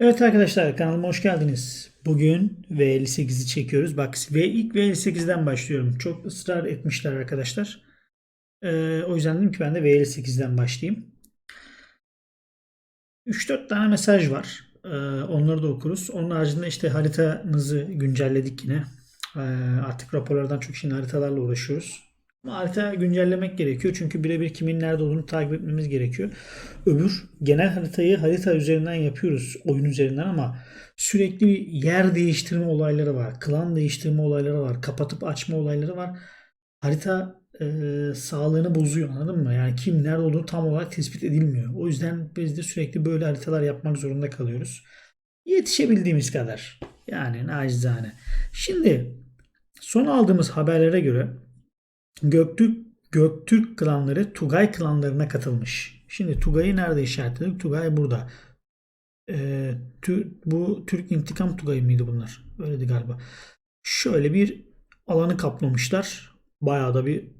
Evet arkadaşlar kanalıma hoş geldiniz. Bugün V58'i çekiyoruz. Bak ve ilk V58'den başlıyorum. Çok ısrar etmişler arkadaşlar. Ee, o yüzden dedim ki ben de V58'den başlayayım. 3-4 tane mesaj var. Ee, onları da okuruz. Onun haricinde işte haritamızı güncelledik yine. Ee, artık raporlardan çok şimdi haritalarla uğraşıyoruz. Ama harita güncellemek gerekiyor. Çünkü birebir kimin nerede olduğunu takip etmemiz gerekiyor. Öbür genel haritayı harita üzerinden yapıyoruz. Oyun üzerinden ama sürekli yer değiştirme olayları var. Klan değiştirme olayları var. Kapatıp açma olayları var. Harita e, sağlığını bozuyor anladın mı? Yani kim nerede olduğunu tam olarak tespit edilmiyor. O yüzden biz de sürekli böyle haritalar yapmak zorunda kalıyoruz. Yetişebildiğimiz kadar. Yani nacizane. Şimdi son aldığımız haberlere göre Göktürk, Göktürk klanları Tugay klanlarına katılmış. Şimdi Tugay'ı nerede işaretledik? Tugay burada. Ee, tü, bu Türk intikam Tugay'ı mıydı bunlar? Öyleydi galiba. Şöyle bir alanı kaplamışlar. Bayağı da bir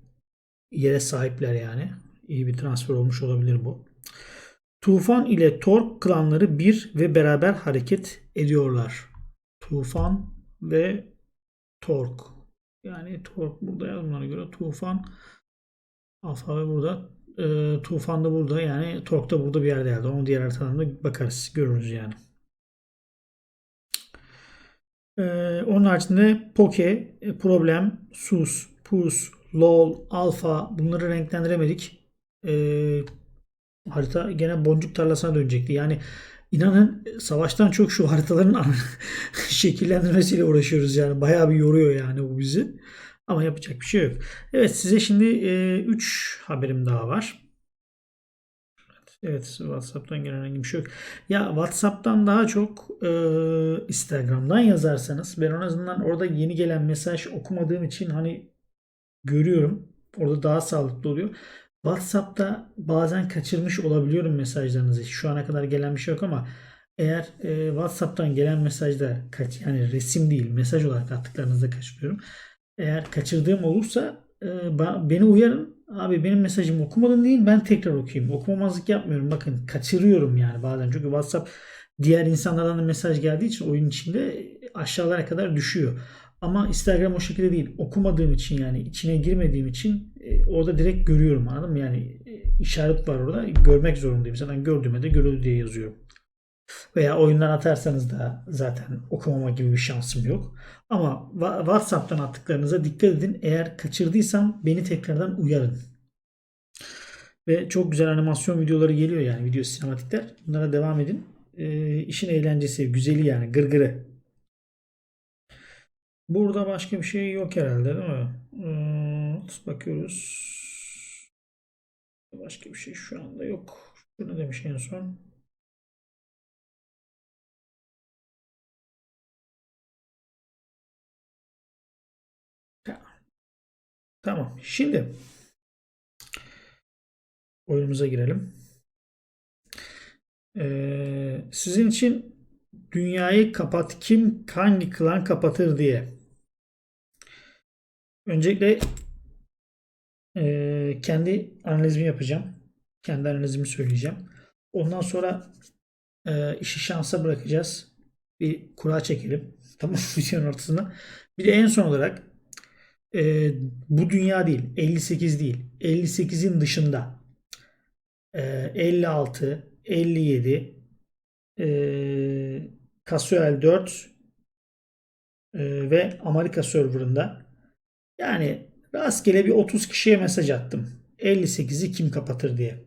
yere sahipler yani. İyi bir transfer olmuş olabilir bu. Tufan ile Tork klanları bir ve beraber hareket ediyorlar. Tufan ve Tork. Yani Tork burada yazımlara göre Tufan alfabe burada. E, Tufan da burada yani Tork da burada bir yerde yani. Onun diğer haritadan da bakarız. Görürüz yani. E, onun haricinde Poke, e, Problem, Sus, Pus, LOL, Alfa bunları renklendiremedik. E, harita gene boncuk tarlasına dönecekti. Yani inanın savaştan çok şu haritaların şekillendirmesiyle uğraşıyoruz yani. Bayağı bir yoruyor yani bu bizi. Ama yapacak bir şey yok. Evet size şimdi 3 e, haberim daha var. Evet WhatsApp'tan gelen herhangi bir şey yok. Ya WhatsApp'tan daha çok e, Instagram'dan yazarsanız ben en azından orada yeni gelen mesaj okumadığım için hani görüyorum. Orada daha sağlıklı oluyor. WhatsApp'ta bazen kaçırmış olabiliyorum mesajlarınızı. Şu ana kadar gelen bir şey yok ama eğer e, WhatsApp'tan gelen mesajda kaç yani resim değil mesaj olarak attıklarınızda kaçırıyorum. Eğer kaçırdığım olursa e, beni uyarın. Abi benim mesajımı okumadın değil ben tekrar okuyayım. Okumamazlık yapmıyorum. Bakın kaçırıyorum yani bazen. Çünkü WhatsApp diğer insanlardan da mesaj geldiği için oyun içinde aşağılara kadar düşüyor. Ama Instagram o şekilde değil. Okumadığım için yani içine girmediğim için e, orada direkt görüyorum anladın mı? Yani e, işaret var orada. Görmek zorundayım. Zaten gördüğüme de görüldü diye yazıyorum. Veya oyundan atarsanız da zaten okumama gibi bir şansım yok. Ama WhatsApp'tan attıklarınıza dikkat edin. Eğer kaçırdıysam beni tekrardan uyarın. Ve çok güzel animasyon videoları geliyor yani video sinematikler. Bunlara devam edin. E, işin eğlencesi, güzeli yani gırgırı. Burada başka bir şey yok herhalde değil mi? Hmm, bakıyoruz. Başka bir şey şu anda yok. Şunu demiş en son. Tamam. Şimdi oyunumuza girelim. Ee, sizin için dünyayı kapat kim hangi klan kapatır diye Öncelikle e, kendi analizimi yapacağım. Kendi analizimi söyleyeceğim. Ondan sonra e, işi şansa bırakacağız. Bir kura çekelim. Tamam videonun ortasına. Bir de en son olarak e, bu dünya değil. 58 değil. 58'in dışında e, 56, 57 e, Casual 4 e, ve Amerika serverında yani rastgele bir 30 kişiye mesaj attım. 58'i kim kapatır diye.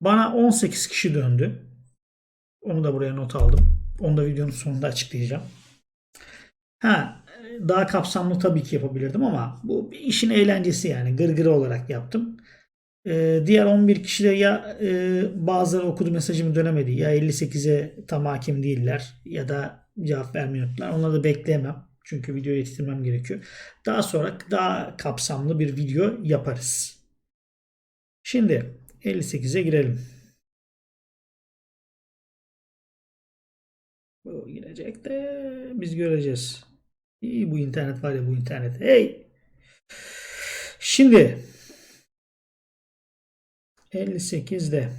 Bana 18 kişi döndü. Onu da buraya not aldım. Onu da videonun sonunda açıklayacağım. Ha, daha kapsamlı tabii ki yapabilirdim ama bu bir işin eğlencesi yani gırgırı olarak yaptım. Ee, diğer 11 kişi de ya e, bazıları okudu mesajımı dönemedi ya 58'e tam hakim değiller ya da cevap vermiyorlar. Onları da bekleyemem. Çünkü videoyu yetiştirmem gerekiyor. Daha sonra daha kapsamlı bir video yaparız. Şimdi 58'e girelim. Bu girecek de biz göreceğiz. İyi bu internet var ya bu internet. Hey! Şimdi 58'de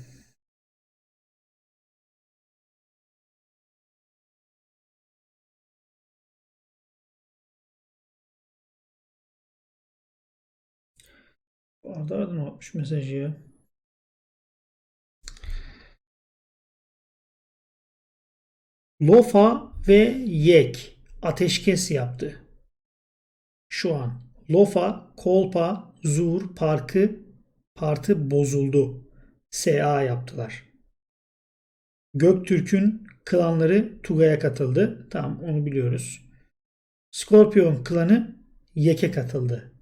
Arda mı atmış mesajı ya? Lofa ve Yek ateşkes yaptı. Şu an Lofa, Kolpa, Zur, Parkı, Partı bozuldu. SA yaptılar. Göktürk'ün klanları Tugay'a katıldı. Tamam onu biliyoruz. Scorpion klanı Yek'e katıldı.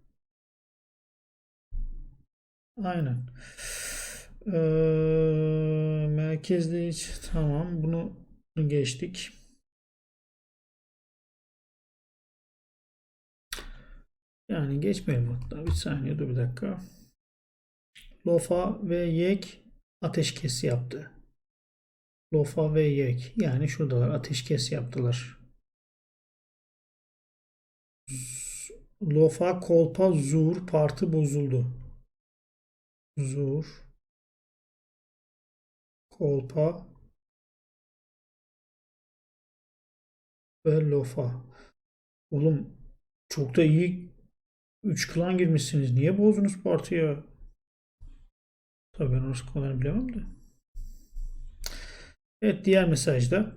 Aynen. Ee, merkezde hiç tamam bunu geçtik. Yani geçmeyelim hatta bir saniye dur bir dakika. Lofa ve Yek ateşkes yaptı. Lofa ve Yek yani şuradalar ateşkes yaptılar. Lofa, Kolpa, Zur partı bozuldu. Zur, Kolpa ve Lofa. Oğlum çok da iyi 3 klan girmişsiniz. Niye bozdunuz partiyi? Tabii ben orası kadarını bilemem de. Evet diğer mesajda.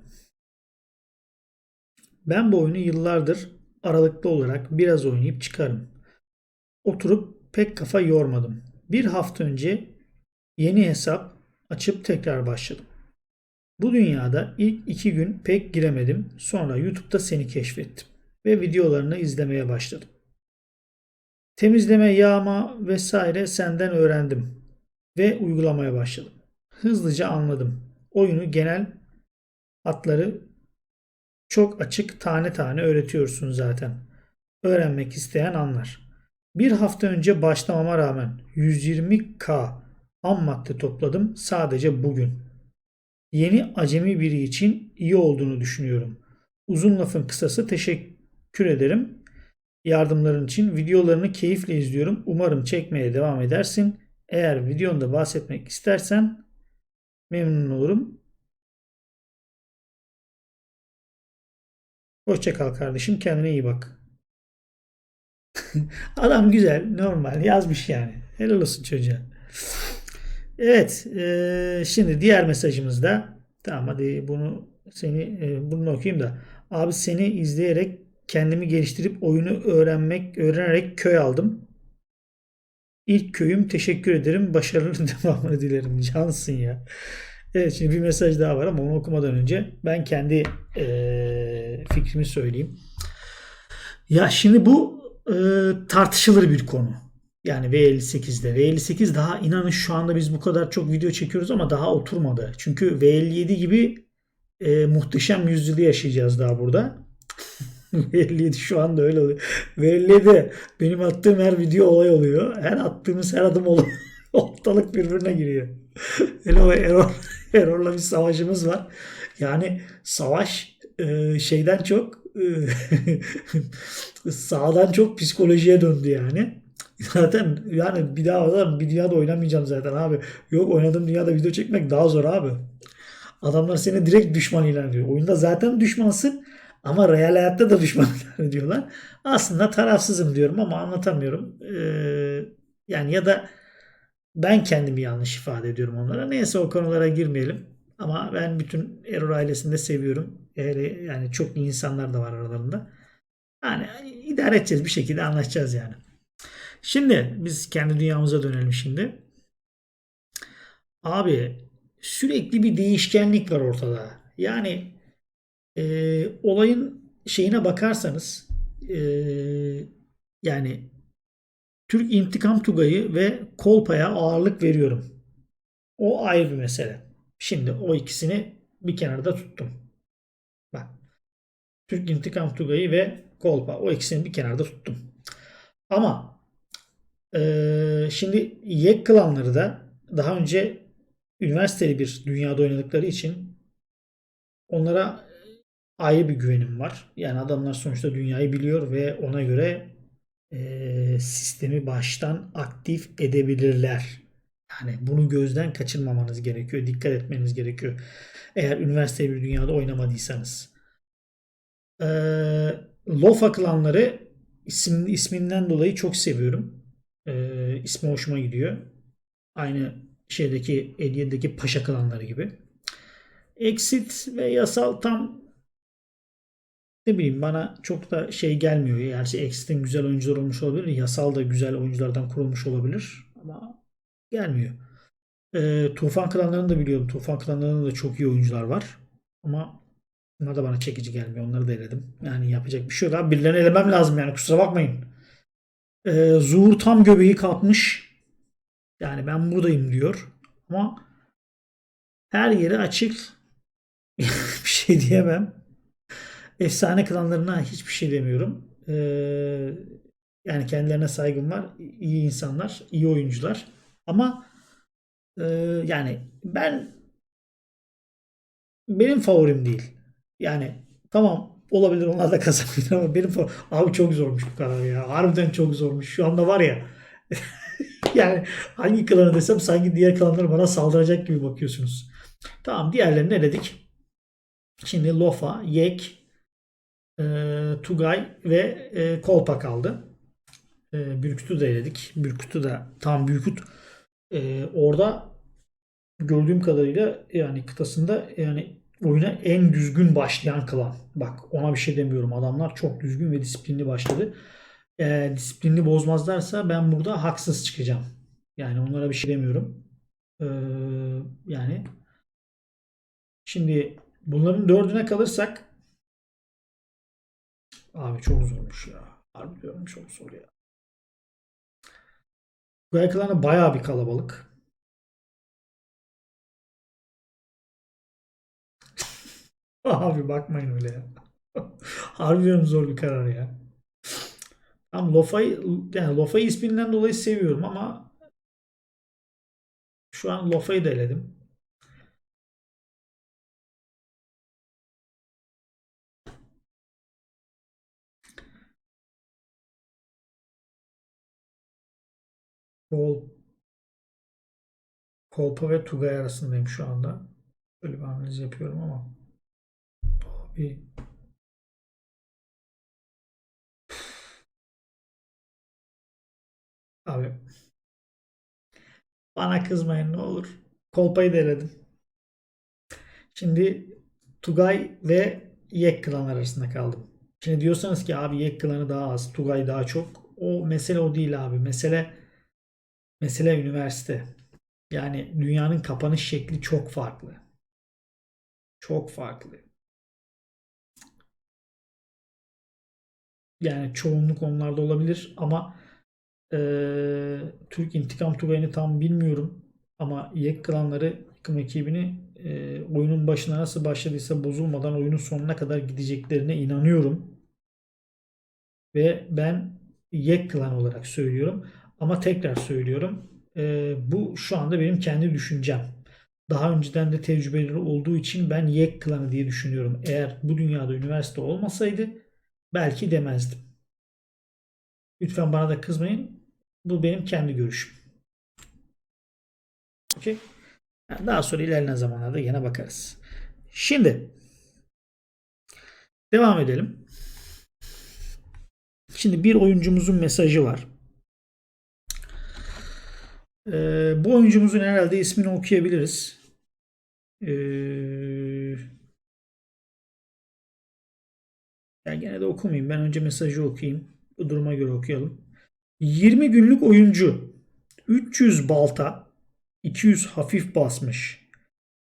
Ben bu oyunu yıllardır aralıklı olarak biraz oynayıp çıkarım. Oturup pek kafa yormadım. Bir hafta önce yeni hesap açıp tekrar başladım. Bu dünyada ilk iki gün pek giremedim. Sonra YouTube'da seni keşfettim. Ve videolarını izlemeye başladım. Temizleme, yağma vesaire senden öğrendim. Ve uygulamaya başladım. Hızlıca anladım. Oyunu genel hatları çok açık tane tane öğretiyorsun zaten. Öğrenmek isteyen anlar. Bir hafta önce başlamama rağmen 120k ham madde topladım sadece bugün. Yeni acemi biri için iyi olduğunu düşünüyorum. Uzun lafın kısası teşekkür ederim. Yardımların için videolarını keyifle izliyorum. Umarım çekmeye devam edersin. Eğer videonda bahsetmek istersen memnun olurum. Hoşça kal kardeşim. Kendine iyi bak. Adam güzel, normal yazmış yani. Helal olsun çocuğa. Evet, e, şimdi diğer mesajımızda tamam hadi bunu seni e, bunu okuyayım da abi seni izleyerek kendimi geliştirip oyunu öğrenmek öğrenerek köy aldım. İlk köyüm teşekkür ederim. Başarılı devamını dilerim. Cansın ya. Evet şimdi bir mesaj daha var ama onu okumadan önce ben kendi e, fikrimi söyleyeyim. Ya şimdi bu e, tartışılır bir konu. Yani V58'de. V58 daha inanın şu anda biz bu kadar çok video çekiyoruz ama daha oturmadı. Çünkü V57 gibi e, muhteşem yüzyılı yaşayacağız daha burada. V57 şu anda öyle oluyor. V57 benim attığım her video olay oluyor. Her attığımız her adım oluyor. Ortalık birbirine giriyor. Hele o error, error'la bir savaşımız var. Yani savaş e, şeyden çok sağdan çok psikolojiye döndü yani. Zaten yani bir daha da bir dünyada oynamayacağım zaten abi. Yok oynadığım dünyada video çekmek daha zor abi. Adamlar seni direkt düşman ilan ediyor. Oyunda zaten düşmansın ama real hayatta da düşman ilan ediyorlar. Aslında tarafsızım diyorum ama anlatamıyorum. Ee, yani ya da ben kendimi yanlış ifade ediyorum onlara. Neyse o konulara girmeyelim. Ama ben bütün Error ailesini de seviyorum. Yani, yani çok iyi insanlar da var aralarında. Yani idare edeceğiz bir şekilde anlaşacağız yani. Şimdi biz kendi dünyamıza dönelim şimdi. Abi sürekli bir değişkenlik var ortada. Yani e, olayın şeyine bakarsanız e, yani Türk İntikam Tugayı ve Kolpa'ya ağırlık veriyorum. O ayrı bir mesele. Şimdi o ikisini bir kenarda tuttum. Türk İntikam Tugayı ve Kolpa. O ikisini bir kenarda tuttum. Ama ee, şimdi Yek klanları da daha önce üniversiteli bir dünyada oynadıkları için onlara ayrı bir güvenim var. Yani adamlar sonuçta dünyayı biliyor ve ona göre e, sistemi baştan aktif edebilirler. Yani bunu gözden kaçırmamanız gerekiyor. Dikkat etmeniz gerekiyor. Eğer üniversite bir dünyada oynamadıysanız. E, Lofa klanları isim, isminden dolayı çok seviyorum. Ee, ismi hoşuma gidiyor. Aynı şeydeki 57'deki paşa klanları gibi. Exit ve yasal tam ne bileyim bana çok da şey gelmiyor. Gerçi Exit'in güzel oyuncular olmuş olabilir. Yasal da güzel oyunculardan kurulmuş olabilir. Ama gelmiyor. Ee, Tufan klanlarını da biliyorum. Tufan klanlarında da çok iyi oyuncular var. Ama bunlar da bana çekici gelmiyor. Onları da eledim. Yani yapacak bir şey yok abi. Birilerini elemem lazım yani. Kusura bakmayın. Ee, Zuhur tam göbeği kalkmış. Yani ben buradayım diyor. Ama her yeri açık. bir şey diyemem. Efsane klanlarına hiçbir şey demiyorum. Ee, yani kendilerine saygım var. İyi insanlar, iyi oyuncular. Ama e, yani ben benim favorim değil. Yani tamam olabilir onlar da kazanabilir ama benim abi çok zormuş bu karar ya. Harbiden çok zormuş. Şu anda var ya yani hangi klanı desem sanki diğer klanlar bana saldıracak gibi bakıyorsunuz. Tamam diğerlerini eledik. Şimdi Lofa, Yek, e, Tugay ve e, Kolpa kaldı. E, Bürküt'ü de eledik. Bürküt'ü de tam Bürküt e, orada gördüğüm kadarıyla yani kıtasında yani oyuna en düzgün başlayan klan. Bak ona bir şey demiyorum. Adamlar çok düzgün ve disiplinli başladı. E, disiplinli bozmazlarsa ben burada haksız çıkacağım. Yani onlara bir şey demiyorum. E, yani şimdi bunların dördüne kalırsak Abi çok zormuş ya. Harbi diyorum çok zor ya. Bu ekranı bayağı bir kalabalık. Abi bakmayın öyle ya. Harbi diyorum zor bir karar ya. Tam Lofa'yı yani Lofa'yı isminden dolayı seviyorum ama şu an Lofa'yı da eledim. Kol, Kolpa ve Tugay arasındayım şu anda. Böyle bir analiz yapıyorum ama abi abi bana kızmayın ne olur. Kolpayı da eledim. Şimdi Tugay ve Yek klan arasında kaldım. Şimdi diyorsanız ki abi Yek klanı daha az, Tugay daha çok. O mesele o değil abi. Mesele mesele üniversite. Yani dünyanın kapanış şekli çok farklı. Çok farklı. Yani çoğunluk onlarda olabilir ama eee, Türk İntikam Tugayı'nı tam bilmiyorum. Ama Yek klanları takım ekibini eee, oyunun başına nasıl başladıysa bozulmadan oyunun sonuna kadar gideceklerine inanıyorum. Ve ben Yek klan olarak söylüyorum. Ama tekrar söylüyorum. eee, bu şu anda benim kendi düşüncem. Daha önceden de tecrübeleri olduğu için ben Yek klanı diye düşünüyorum. Eğer bu dünyada üniversite olmasaydı belki demezdim. Lütfen bana da kızmayın. Bu benim kendi görüşüm. Okey. Daha sonra ilerleyen zamanlarda yine bakarız. Şimdi devam edelim. Şimdi bir oyuncumuzun mesajı var. Ee, bu oyuncumuzun herhalde ismini okuyabiliriz. Ee, yani gene de okumayayım. Ben önce mesajı okuyayım. Bu duruma göre okuyalım. 20 günlük oyuncu. 300 balta. 200 hafif basmış.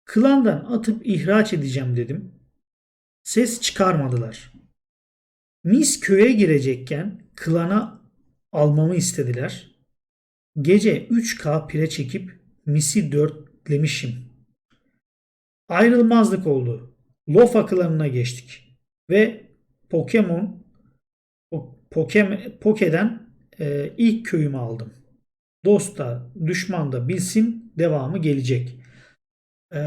Klandan atıp ihraç edeceğim dedim. Ses çıkarmadılar. Mis köye girecekken klana almamı istediler. Gece 3K pire çekip misi dörtlemişim. Ayrılmazlık oldu. Lofa klanına geçtik. Ve Pokemon Pokem, Poke'den e, ilk köyümü aldım. Dost da düşman da bilsin devamı gelecek. E,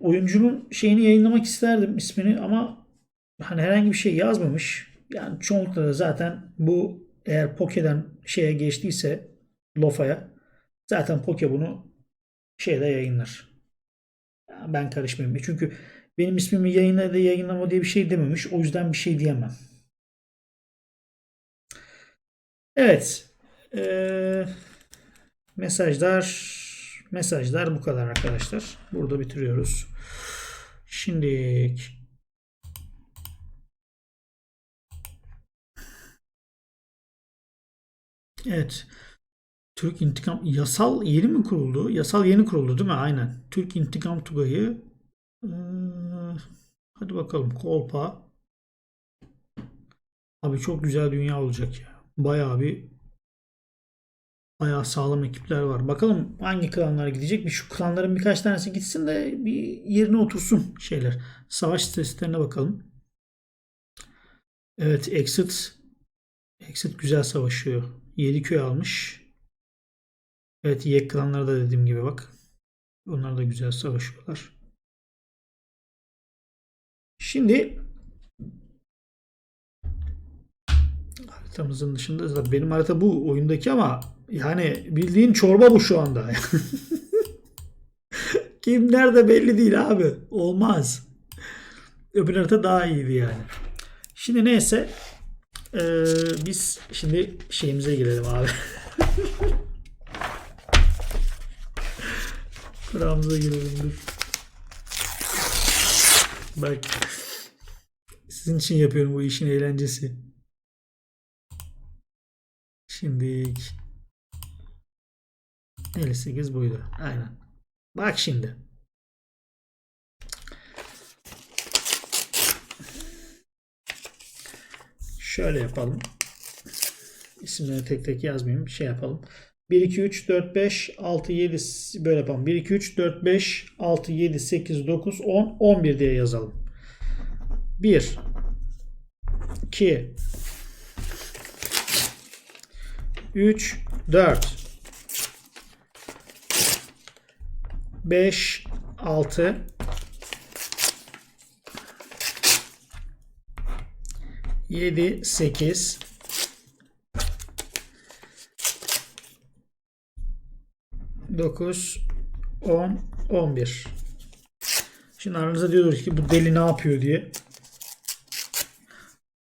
oyuncunun şeyini yayınlamak isterdim ismini ama hani herhangi bir şey yazmamış. Yani çoğunlukla da zaten bu eğer Poke'den şeye geçtiyse Lofa'ya zaten Poke bunu şeyde yayınlar. Ben karışmayayım. Çünkü benim ismimi yayınla da yayınlama diye bir şey dememiş. O yüzden bir şey diyemem. Evet. Ee, mesajlar mesajlar bu kadar arkadaşlar. Burada bitiriyoruz. Şimdi Evet. Türk İntikam yasal yeni mi kuruldu? Yasal yeni kuruldu değil mi? Aynen. Türk İntikam Tugayı ee, hadi bakalım Kolpa Abi çok güzel dünya olacak ya. Bayağı bir bayağı sağlam ekipler var. Bakalım hangi klanlar gidecek? Bir şu klanların birkaç tanesi gitsin de bir yerine otursun şeyler. Savaş siteslerine bakalım. Evet Exit Exit güzel savaşıyor. 7 köy almış. Evet Yek klanları da dediğim gibi bak. Onlar da güzel savaşıyorlar. Şimdi haritamızın dışında benim harita bu oyundaki ama yani bildiğin çorba bu şu anda. Kim nerede belli değil abi. Olmaz. Öbür harita daha iyiydi yani. Şimdi neyse ee, biz şimdi şeyimize girelim abi. Kuramıza girelim dur. Bak. Sizin için yapıyorum bu işin eğlencesi. Şimdi 58 buydu. Aynen. Bak şimdi. Şöyle yapalım. İsimleri tek tek yazmayayım. Şey yapalım. 1, 2, 3, 4, 5, 6, 7 böyle yapalım. 1, 2, 3, 4, 5, 6, 7, 8, 9, 10, 11 diye yazalım. 1, 2, 3, 4, 5, 6, 7, 8, 9, 10, 11. Şimdi aranızda diyordur ki bu deli ne yapıyor diye.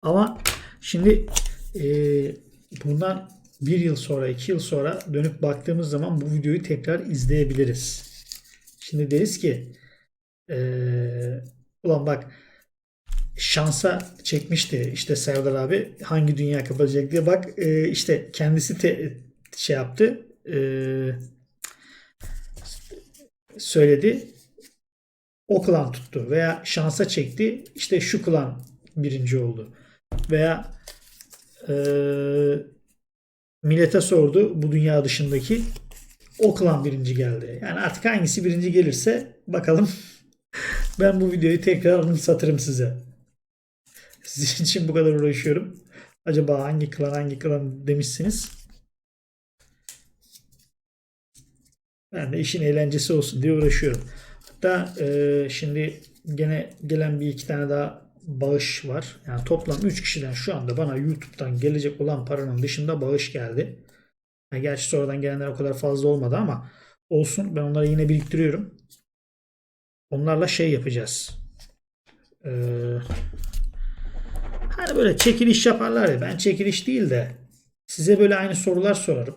Ama şimdi e, bundan bir yıl sonra, iki yıl sonra dönüp baktığımız zaman bu videoyu tekrar izleyebiliriz. Şimdi deriz ki e, ulan bak şansa çekmişti işte Serdar abi hangi dünya kapatacak diye bak e, işte kendisi te, şey yaptı e, söyledi o klan tuttu veya şansa çekti işte şu klan birinci oldu veya e, millete sordu bu dünya dışındaki o klan birinci geldi. Yani artık hangisi birinci gelirse bakalım ben bu videoyu tekrar anımsatırım size. Sizin için bu kadar uğraşıyorum. Acaba hangi klan hangi klan demişsiniz. Ben de işin eğlencesi olsun diye uğraşıyorum. Hatta e, şimdi gene gelen bir iki tane daha bağış var. Yani toplam 3 kişiden şu anda bana YouTube'dan gelecek olan paranın dışında bağış geldi. Yani gerçi sonradan gelenler o kadar fazla olmadı ama olsun. Ben onları yine biriktiriyorum. Onlarla şey yapacağız. Ee, hani böyle çekiliş yaparlar ya. Ben çekiliş değil de size böyle aynı sorular sorarım.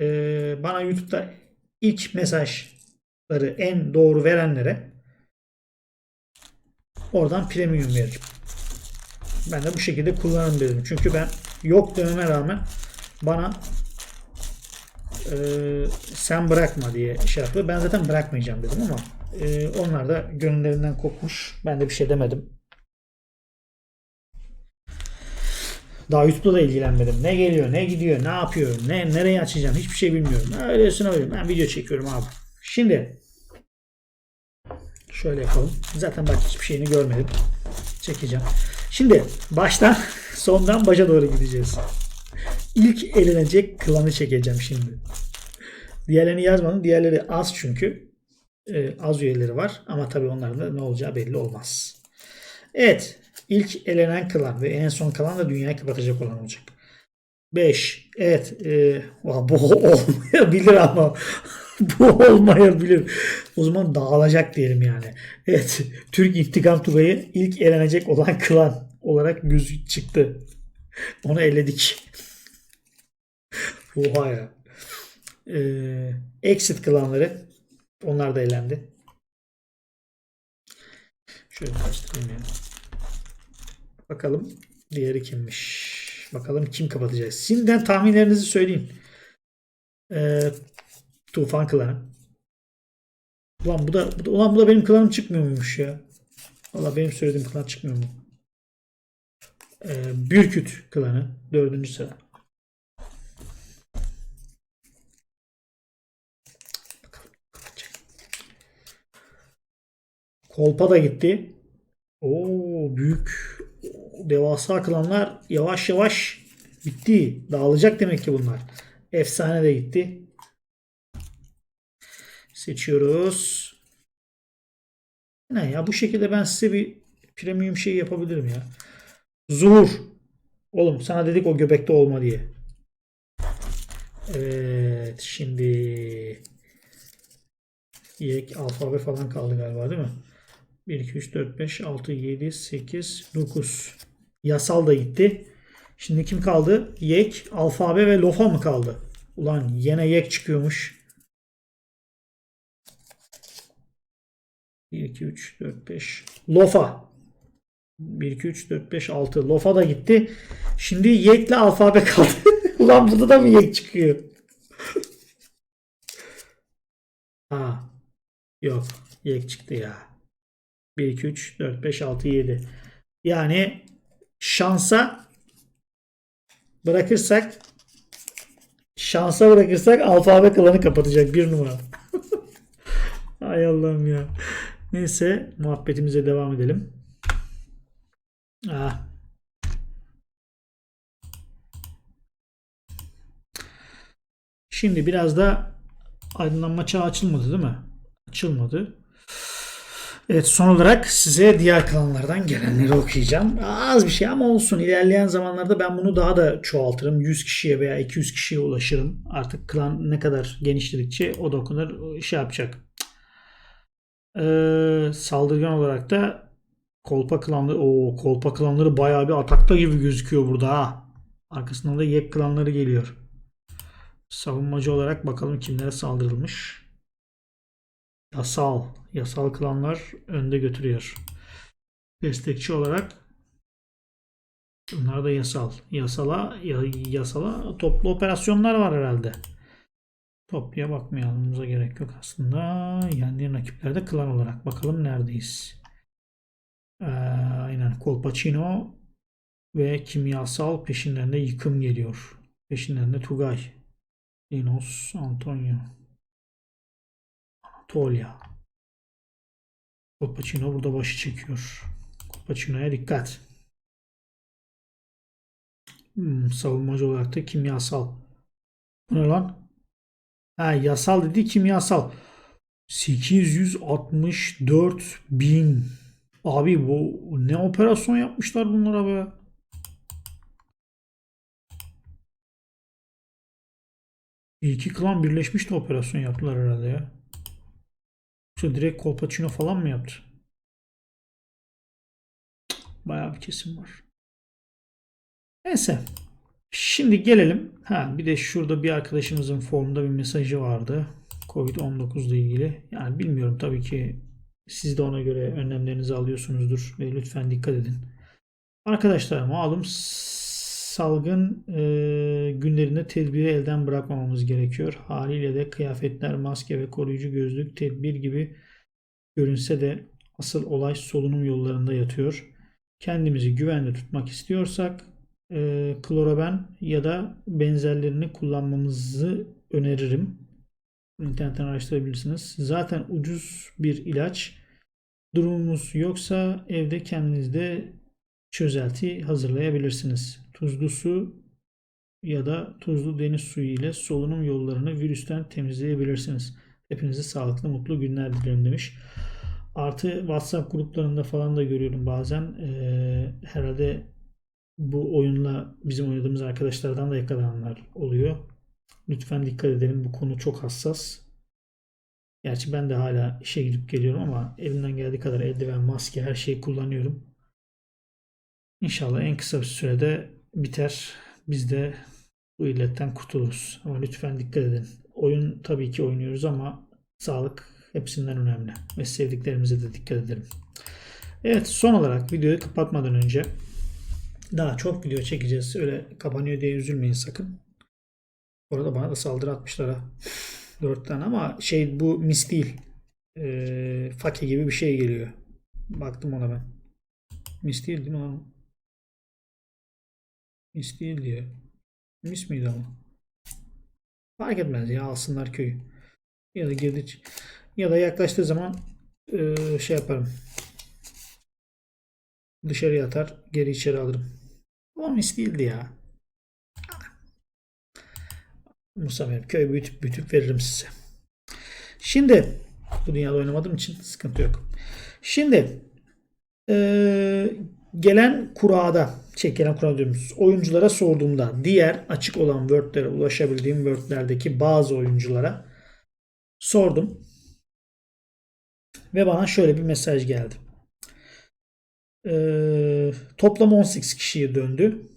Ee, bana YouTube'da ilk mesajları en doğru verenlere oradan premium veririm. Ben de bu şekilde kullanırım dedim. Çünkü ben yok dememe rağmen bana e, sen bırakma diye şey yaptı. Ben zaten bırakmayacağım dedim ama e, onlar da gönüllerinden kopmuş. Ben de bir şey demedim. Daha YouTube'da da ilgilenmedim. Ne geliyor, ne gidiyor, ne yapıyor, ne nereye açacağım hiçbir şey bilmiyorum. Öylesine öyle. Ben video çekiyorum abi. Şimdi şöyle yapalım. Zaten bak hiçbir şeyini görmedim. Çekeceğim. Şimdi baştan sondan başa doğru gideceğiz. İlk elenecek klanı çekeceğim şimdi. Diğerlerini yazmadım. Diğerleri az çünkü. Ee, az üyeleri var. Ama tabii onların da ne olacağı belli olmaz. Evet. İlk elenen klan ve en son kalan da dünyayı kapatacak olan olacak. 5. Evet. E, bu olmayabilir ama bu olmayabilir. O zaman dağılacak diyelim yani. Evet. Türk İntikam Tugay'ı ilk elenecek olan klan olarak gözü çıktı. Onu eledik. Oha ya. Ee, exit klanları. Onlar da elendi. Şöyle karıştırayım ya. Bakalım diğeri kimmiş. Bakalım kim kapatacak. Şimdiden tahminlerinizi söyleyin. Ee, Tufan klanı. Ulan bu da, bu da, ulan bu da benim klanım çıkmıyor muymuş ya? Valla benim söylediğim klan çıkmıyor mu? Ee, Bürküt klanı. Dördüncü sıra. Kolpa da gitti. Oo büyük devasa klanlar yavaş yavaş bitti. Dağılacak demek ki bunlar. Efsane de gitti. Seçiyoruz. Ne ya bu şekilde ben size bir premium şey yapabilirim ya. Zuhur. Oğlum sana dedik o göbekte olma diye. Evet şimdi yek alfabe falan kaldı galiba değil mi? 1, 2, 3, 4, 5, 6, 7, 8, 9. Yasal da gitti. Şimdi kim kaldı? Yek, alfabe ve lofa mı kaldı? Ulan yine yek çıkıyormuş. 1, 2, 3, 4, 5. Lofa. 1, 2, 3, 4, 5, 6. Lofa da gitti. Şimdi yekle alfabe kaldı. Ulan burada da mı yek çıkıyor? ha. Yok. Yek çıktı ya. 1, 2, 3, 4, 5, 6, 7. Yani şansa bırakırsak şansa bırakırsak alfabe klanı kapatacak bir numara. Ay Allah'ım ya. Neyse muhabbetimize devam edelim. Ah. Şimdi biraz da aydınlanma çağı açılmadı değil mi? Açılmadı. Evet son olarak size diğer kanallardan gelenleri okuyacağım. Az bir şey ama olsun. İlerleyen zamanlarda ben bunu daha da çoğaltırım. 100 kişiye veya 200 kişiye ulaşırım. Artık klan ne kadar genişledikçe o da o kadar şey yapacak. Ee, saldırgan olarak da kolpa klanları o kolpa klanları bayağı bir atakta gibi gözüküyor burada ha. Arkasından da yek klanları geliyor. Savunmacı olarak bakalım kimlere saldırılmış. Yasal. Yasal klanlar önde götürüyor. Destekçi olarak bunlar da yasal. Yasala yasala toplu operasyonlar var herhalde. Topluya bakmayalımıza gerek yok aslında. Yendiğin rakiplerde klan olarak bakalım neredeyiz. Ee, aynen Kolpaçino ve kimyasal peşinden de yıkım geliyor. Peşinden de Tugay. Dinos Antonio. Anatolia. Kolpaçino burada başı çekiyor. Kolpaçino'ya dikkat. Hmm, savunmacı olarak da kimyasal. Bu ne lan? Ha, yasal dedi kimyasal. 864 bin. Abi bu ne operasyon yapmışlar bunlara be. İki klan birleşmiş de operasyon yaptılar herhalde ya. Yoksa direkt Kolpaçino falan mı yaptı? Bayağı bir kesim var. Neyse. Şimdi gelelim. Ha bir de şurada bir arkadaşımızın formda bir mesajı vardı. Covid-19 ile ilgili. Yani bilmiyorum tabii ki siz de ona göre önlemlerinizi alıyorsunuzdur ve lütfen dikkat edin. Arkadaşlar malum salgın e, günlerinde tedbiri elden bırakmamamız gerekiyor. Haliyle de kıyafetler, maske ve koruyucu gözlük tedbir gibi görünse de asıl olay solunum yollarında yatıyor. Kendimizi güvende tutmak istiyorsak e, kloroben ya da benzerlerini kullanmamızı öneririm. İnternetten araştırabilirsiniz. Zaten ucuz bir ilaç. Durumunuz yoksa evde kendinizde çözelti hazırlayabilirsiniz. Tuzlu su ya da tuzlu deniz suyu ile solunum yollarını virüsten temizleyebilirsiniz. Hepinize sağlıklı, mutlu günler dilerim demiş. Artı WhatsApp gruplarında falan da görüyorum bazen. Ee, herhalde bu oyunla bizim oynadığımız arkadaşlardan da yakalananlar oluyor. Lütfen dikkat edelim. Bu konu çok hassas. Gerçi ben de hala işe gidip geliyorum ama elimden geldiği kadar eldiven, maske her şeyi kullanıyorum. İnşallah en kısa bir sürede biter. Biz de bu illetten kurtuluruz. Ama lütfen dikkat edin. Oyun tabii ki oynuyoruz ama sağlık hepsinden önemli. Ve sevdiklerimize de dikkat edelim. Evet son olarak videoyu kapatmadan önce daha çok video çekeceğiz. Öyle kapanıyor diye üzülmeyin sakın. Orada bana da saldırı atmışlar ha. 4 tane ama şey bu mis değil. Ee, Fake gibi bir şey geliyor. Baktım ona ben. Mis değil değil mi? Mis değil diyor. Mis miydi ama? Fark etmez ya alsınlar köyü. Ya da girdi ya da yaklaştığı zaman e, şey yaparım. Dışarıya atar, geri içeri alırım. Ama mis değildi ya. Musa köy büyütüp büyütüp veririm size. Şimdi bu dünyada oynamadığım için sıkıntı yok. Şimdi eee, gelen kurada şey gelen kura diyoruz. Oyunculara sorduğumda diğer açık olan Word'lere ulaşabildiğim Word'lerdeki bazı oyunculara sordum. Ve bana şöyle bir mesaj geldi. Eee, toplam 18 kişiye döndü.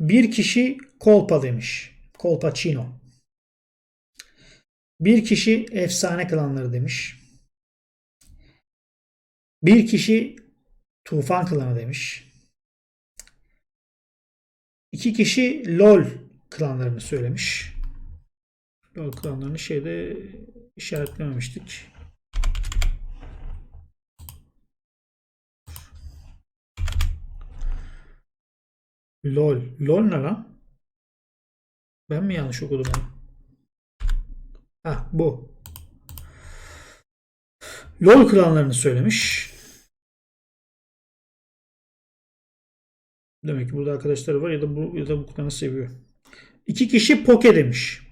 Bir kişi kolpa demiş. Kolpaçino. Bir kişi efsane klanları demiş. Bir kişi tufan klanı demiş. İki kişi LOL klanlarını söylemiş. LOL klanlarını şeyde işaretlememiştik. LOL. LOL ne lan? Ben mi yanlış okudum onu? Ha bu. LOL klanlarını söylemiş. Demek ki burada arkadaşları var ya da bu ya da bu klanı seviyor. İki kişi poke demiş.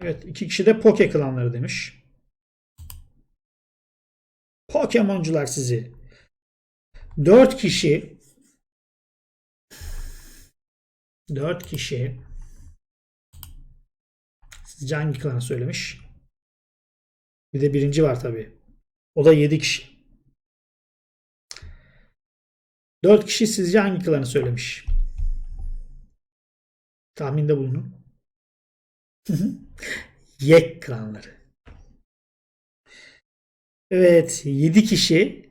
Evet iki kişi de poke klanları demiş. Pokemoncular sizi. Dört kişi Dört kişi Sizce hangi klan söylemiş? Bir de birinci var tabi. O da yedi kişi. Dört kişi sizce hangi klanı söylemiş? Tahminde bulunun. Yek klanları. Evet, 7 kişi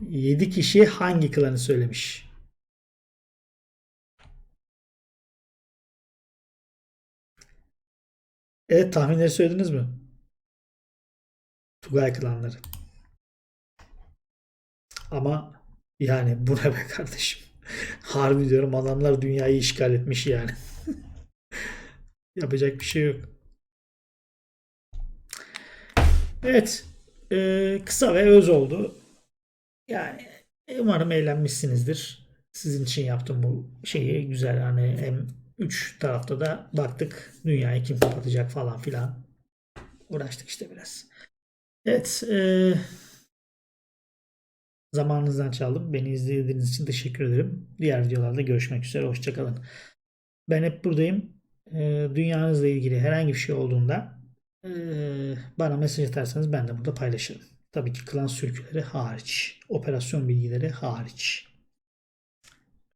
7 kişi hangi klanı söylemiş? Evet, tahminleri söylediniz mi? Tugay klanları. Ama yani bu ne be kardeşim? Harbi diyorum adamlar dünyayı işgal etmiş yani. Yapacak bir şey yok. Evet. e, kısa ve öz oldu. Yani umarım eğlenmişsinizdir. Sizin için yaptım bu şeyi. Güzel hani hem üç tarafta da baktık dünyayı kim kapatacak falan filan. Uğraştık işte biraz. Evet. e, zamanınızdan çaldım. Beni izlediğiniz için teşekkür ederim. Diğer videolarda görüşmek üzere. Hoşçakalın. Ben hep buradayım. E, dünyanızla ilgili herhangi bir şey olduğunda e, bana mesaj atarsanız ben de burada paylaşırım. Tabii ki klan sürküleri hariç. Operasyon bilgileri hariç.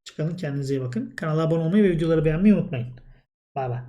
Çıkalım kendinize iyi bakın. Kanala abone olmayı ve videoları beğenmeyi unutmayın. Bay bay.